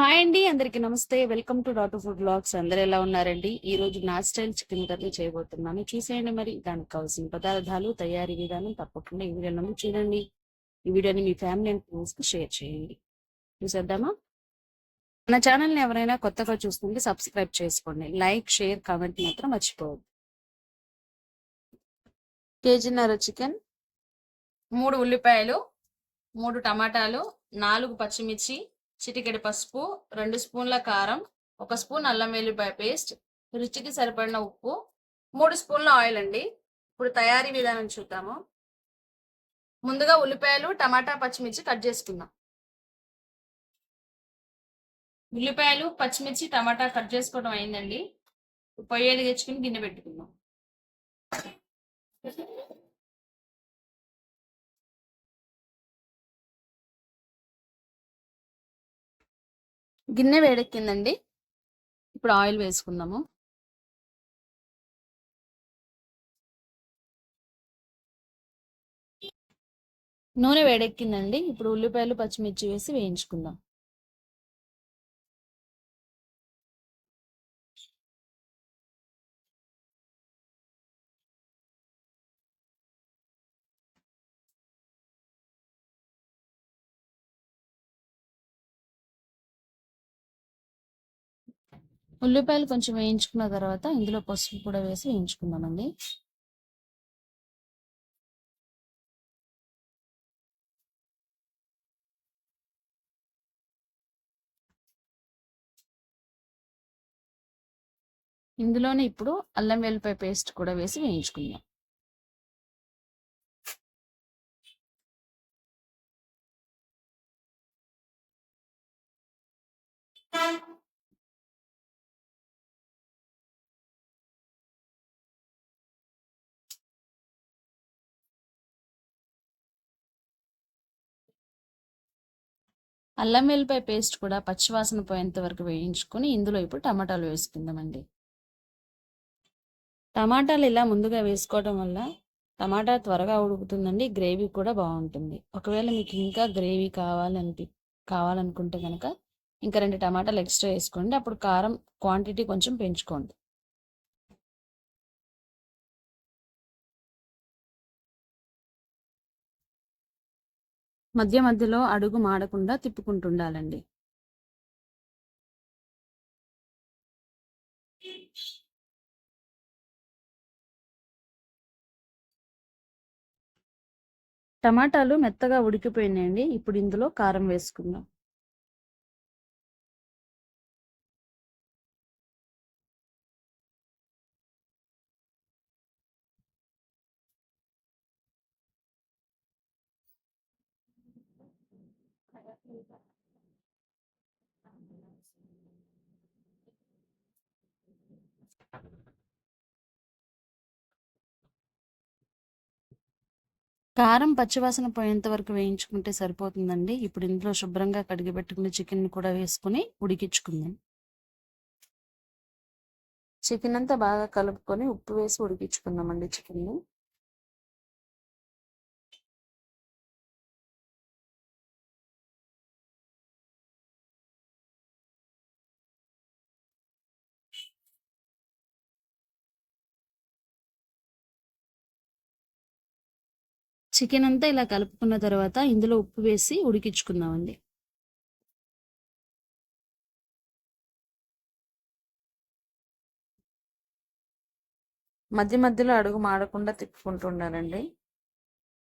Hi అండి అందరికి నమస్తే. Welcome to dot food blogs అందరు ఎలా ఉన్నారండి? ఈ రోజు నా స్టైల్ చికెన్ కర్రీ చేయబోతున్నాను. చూసేయండి మరి. దానికి కావాల్సిన పదార్థాలు తయారీ విధానం తప్పకుండా ఈ వీడియోని చూడండి. ఈ వీడియోని మీ ఫ్యామిలీ అండ్ ఫ్రెండ్స్కి షేర్ చేయండి. చూసేద్దామా? మన ఛానల్ని ఎవరైనా కొత్తగా చూస్తుంటే సబ్స్క్రైబ్ చేసుకోండి. లైక్ షేర్ కామెంట్ మాత్రం మర్చిపోవద్దు. కేజీన్నర చికెన్ మూడు ఉల్లిపాయలు మూడు టమాటాలు నాలుగు పచ్చిమిర్చి చిటికెడు పసుపు రెండు స్పూన్ల కారం ఒక స్పూన్ అల్లం వెల్లిపాయ పేస్ట్ రుచికి సరిపడిన ఉప్పు మూడు స్పూన్ల ఆయిల్ అండి. ఇప్పుడు తయారీ విధానం చూద్దాము. ముందుగా ఉల్లిపాయలు టమాటా పచ్చిమిర్చి కట్ చేసుకుందాం. ఉల్లిపాయలు పచ్చిమిర్చి టమాటా కట్ చేసుకోవడం అయిందండి. పొయ్యి తెచ్చుకుని గిన్నె పెట్టుకుందాం. గిన్నె వేడెక్కిందండి. ఇప్పుడు ఆయిల్ వేసుకుందాము. నూనె వేడెక్కిందండి. ఇప్పుడు ఉల్లిపాయలు పచ్చిమిర్చి వేసి వేయించుకుందాం. ఉల్లిపాయలు కొంచెం వేయించుకున్న తర్వాత ఇందులో పసుపు కూడా వేసి వేయించుకుందామండి. ఇందులోనే ఇప్పుడు అల్లం వెల్లిపాయ పేస్ట్ కూడా వేసి వేయించుకుందాం. అల్లం వెల్లిపాయ పేస్ట్ కూడా పచ్చివాసన పోయేంత వరకు వేయించుకొని ఇందులో ఇప్పుడు టమాటాలు వేసుకుందామండి. టమాటాలు ఇలా ముందుగా వేసుకోవడం వల్ల టమాటా త్వరగా ఉడుకుతుందండి గ్రేవీ కూడా బాగుంటుంది. ఒకవేళ మీకు ఇంకా గ్రేవీ కావాలనిపి కావాలనుకుంటే కనుక ఇంకా రెండు టమాటాలు ఎక్స్ట్రా వేసుకోండి అప్పుడు కారం క్వాంటిటీ కొంచెం పెంచుకోండి. మధ్య మధ్యలో అడుగు మాడకుండా తిప్పుకుంటుండాలండి. టమాటాలు మెత్తగా ఉడికిపోయినాయండి. ఇప్పుడు ఇందులో కారం వేసుకుందాం. కారం పచ్చివాసన పోయేంత వరకు వేయించుకుంటే సరిపోతుందండి. ఇప్పుడు ఇందులో శుభ్రంగా కడిగి పెట్టుకున్న చికెన్ కూడా వేసుకుని ఉడికించుకుందాం. చికెన్ అంతా బాగా కలుపుకొని ఉప్పు వేసి ఉడికించుకుందామండి చికెన్ని. చికెన్ అంతా ఇలా కలుపుకున్న తర్వాత ఇందులో ఉప్పు వేసి ఉడికించుకుందామండి. మధ్య మధ్యలో అడుగు మాడకుండా తిప్పుకుంటుండాలండి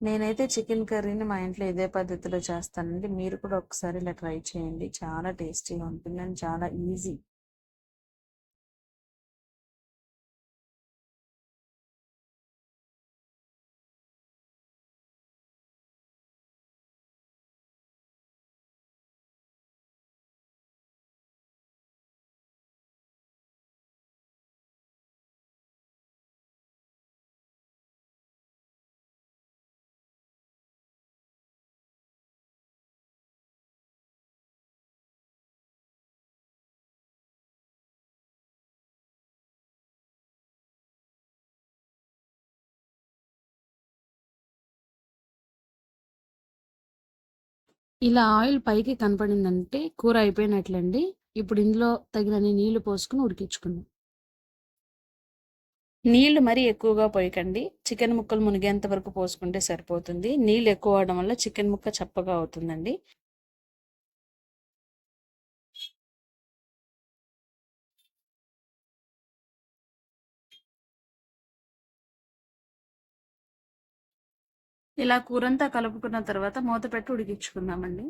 నేనైతే చికెన్ కర్రీని మా ఇంట్లో ఇదే పద్ధతిలో చేస్తానండి. మీరు కూడా ఒకసారి ఇలా ట్రై చేయండి. చాలా టేస్టీగా ఉంటుంది అండ్ చాలా ఈజీ. ఇలా ఆయిల్ పైకి కనపడిందంటే కూర అయిపోయినట్లండి. ఇప్పుడు ఇందులో తగినన్ని నీళ్ళు పోసుకుని ఉడికించుకుందాం. నీళ్ళు మరీ ఎక్కువగా పోయకండి. చికెన్ ముక్కలు మునిగేంత వరకు పోసుకుంటే సరిపోతుంది. నీళ్ళు ఎక్కువ అవడం వల్ల చికెన్ ముక్క చప్పగా అవుతుందండి. ఇలా కూరంతా కలుపుకున్న తర్వాత మూత పెట్టి ఉడికించుకుందామండి.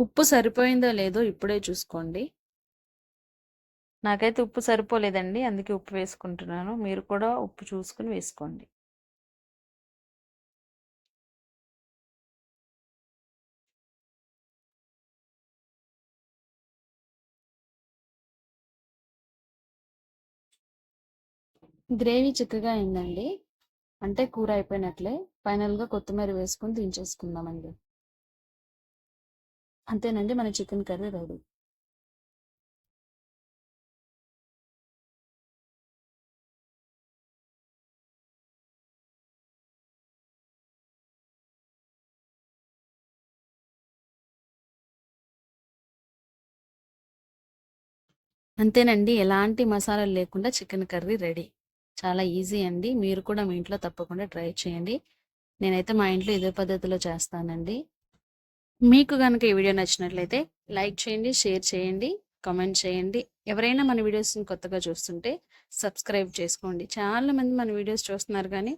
ఉప్పు సరిపోయిందో లేదో ఇప్పుడే చూసుకోండి. నాకైతే ఉప్పు సరిపోలేదండి అందుకే ఉప్పు వేసుకుంటున్నాను. మీరు కూడా ఉప్పు చూసుకుని వేసుకోండి. గ్రేవీ చిక్కగా అయిందండి. అంటే కూర అయిపోయినట్లే. ఫైనల్గా కొత్తిమీర వేసుకుని దించేసుకుందామండి. అంతేనండి. మన చికెన్ కర్రీ రెడీ. అంతేనండి. ఎలాంటి మసాలాలు లేకుండా చికెన్ కర్రీ రెడీ. చాలా ఈజీ అండి. మీరు కూడా మీ ఇంట్లో తప్పకుండా ట్రై చేయండి. నేనైతే మా ఇంట్లో ఇదే పద్ధతిలో చేస్తానండి. మీకు కనుక ఈ వీడియో నచ్చినట్లయితే లైక్ చేయండి షేర్ చేయండి కామెంట్ చేయండి. ఎవరైనా మన వీడియోస్ని కొత్తగా చూస్తుంటే సబ్స్క్రైబ్ చేసుకోండి. చాలా మంది మన వీడియోస్ చూస్తున్నారు కానీ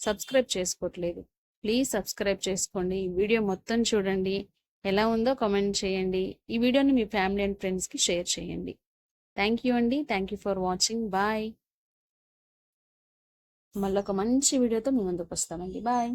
సబ్స్క్రైబ్ చేసుకోవట్లేదు. ప్లీజ్ సబ్స్క్రైబ్ చేసుకోండి. ఈ వీడియో మొత్తం చూడండి. ఎలా ఉందో కామెంట్ చేయండి. ఈ వీడియోని మీ ఫ్యామిలీ అండ్ ఫ్రెండ్స్కి షేర్ చేయండి. థ్యాంక్ యూ అండి. Thank you for watching. Bye. మళ్ళీ ఒక మంచి వీడియోతో మీ ముందుకు వస్తామండి. బాయ్.